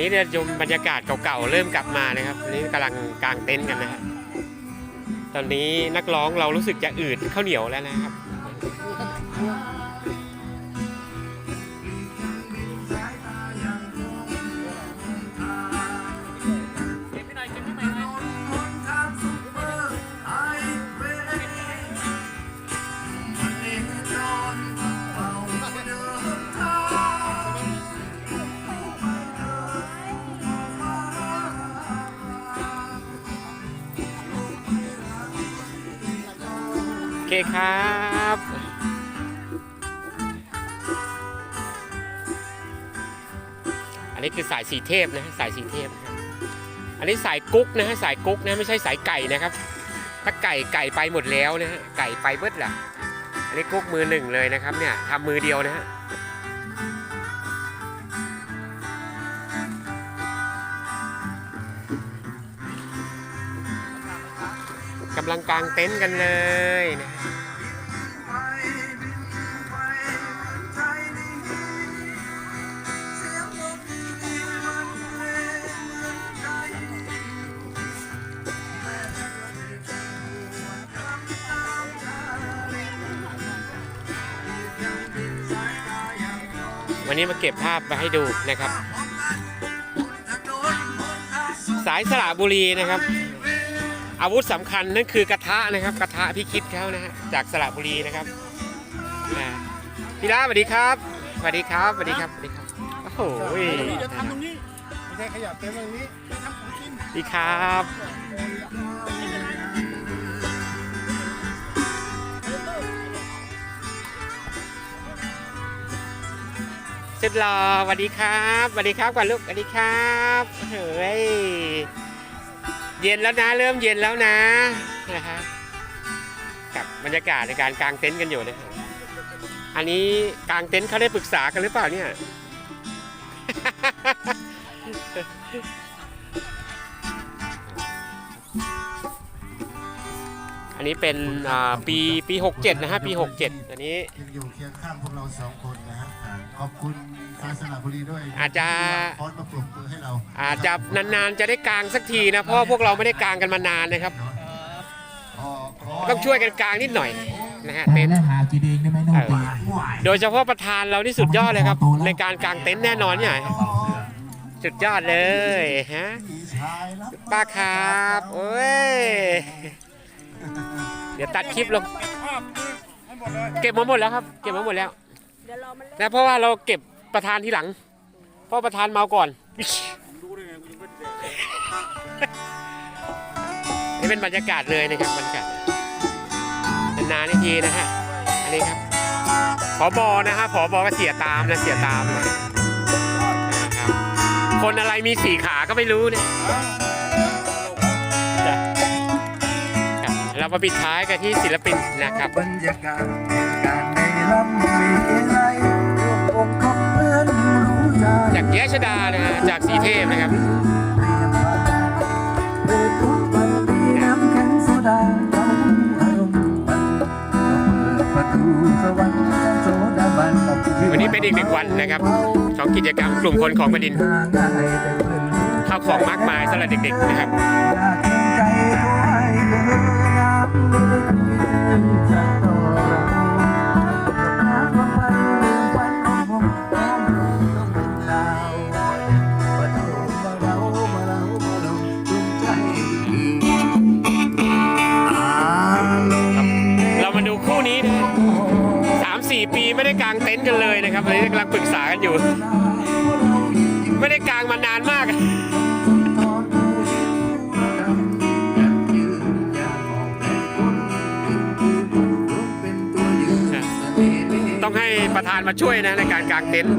นี้เนี่ยชมบรรยากาศเก่าๆเริ่มกลับมานะครับอันนี้กำลังกางเต็นท์กันนะครับตอนนี้นักร้องเรารู้สึกจะอืดข้าวเหนียวแล้วนะครับ เคครับอันนี้คือสายสีเทพนะฮะสายสีเทพนะครับอันนี้สายกุ๊กนะฮะสายกุ๊กนะไม่ใช่สายไก่นะครับ ถ้าไก่ไก่ไปหมดแล้วนะฮะไก่ไปเบิดละอันนี้กุ๊กมือหนึ่งเลยนะครับเนี่ยทำมือเดียวนะฮะ กำลังกางเต็นท์กันเลยนะวันนี้มาเก็บภาพมาให้ดูนะครับ สายสระบุรีนะครับ อาวุธสำคัญนั่นคือกระทะนะครับ กระทะพี่คิดเขานะฮะจากสระบุรีนะครับอ่าพี่ลาสวัสดีครับสวัสดีครับสวัสดีครับสวัสดีครับโอ้โหจะทำตรงนี้ไม่ใช่ขยับเต็มตรงนี้จะทำของกินสวัสดีครับสุดหล่อสวัสดีครับสวัสดีครับก่อนลูกสวัสดีครับเฮ้ย เย็นแล้วนะเริ่มเย็นแล้วนะนะฮะกับบรรยากาศในการกางเต็นท์กันอยู่นะฮะอันนี้กางเต็นท์เขาได้ปรึกษากันหรือเปล่าเนี่ย อันนี้เป็นอ่าปีปี 67 นะฮะ ปี 67 อันนี้ยังอยู่เคียงข้างพวกเราสองคนนะฮะอ่าขอบคุณฟ้าสระบุรีด้วยอาจจะที่คอนมาปลุกมือให้เราอาจจะนานๆจะได้กางสักทีนะเพราะว่าพวกเราไม่ได้กางกันมานานนะครับขอขอต้องช่วยกันกางนิดหน่อยนะฮะเต็เต็นท์หากินเองได้ไหมน้องตีโดยเฉพาะประธานเราที่สุดยอดเลยครับ ในการกางเต็นท์แน่นอนเนี่ยสุดยอดเลยฮะพี่ชายรักป้าครับ โอ้ยเดี๋ยวตัดคลิปลง เก็บมาหมดแล้วครับ เก็บมาหมดแล้วเดี๋ยวรอมันเล่นนะเพราะว่าเราเก็บประธานทีหลัง เพราะประธานเมาก่อน นี่เป็นบรรยากาศเลยนะครับบรรยากาศนานๆทีนะฮะอันนี้ครับผอบอนะฮะผอบอก็เสียตามนะเสียตามนะนะครับคนอะไรมีสี่ขาก็ไม่รู้เนี่ยจ้ เรามาปิดท้ายกันที่ศิลปินนะครับบรรยากาศเหตุการณ์ในลำวิไลร่วมองค์คบเพื่อนรู้ใจจากแยชดานะฮะจากสีเทพนะครับเปิดทุกวันมีน้ำแข็งโซดาเราอารมณ์มันก็เปิดประตูสวรรค์โซดาบันวันนี้เป็นอีกหนึ่งวันนะครับของกิจกรรมกลุ่มคนของแผ่นดินง่ายแต่เพื่อนข้าวของมากมายสำหรับเด็กๆนะครับอยากเห็นใจเขาให้เบ เรามาดูมาเรามาเรามาเราดวงใจอารมณ์เรามาดูคู่นี้นะสามสี่ปีไม่ได้กางเต็นท์กันเลยนะครับตอนนี้กำลังปรึกษากันอยู่ ไม่ได้กางมานานมาก ต้องให้ประธานมาช่วยนะในการกางเต็นท์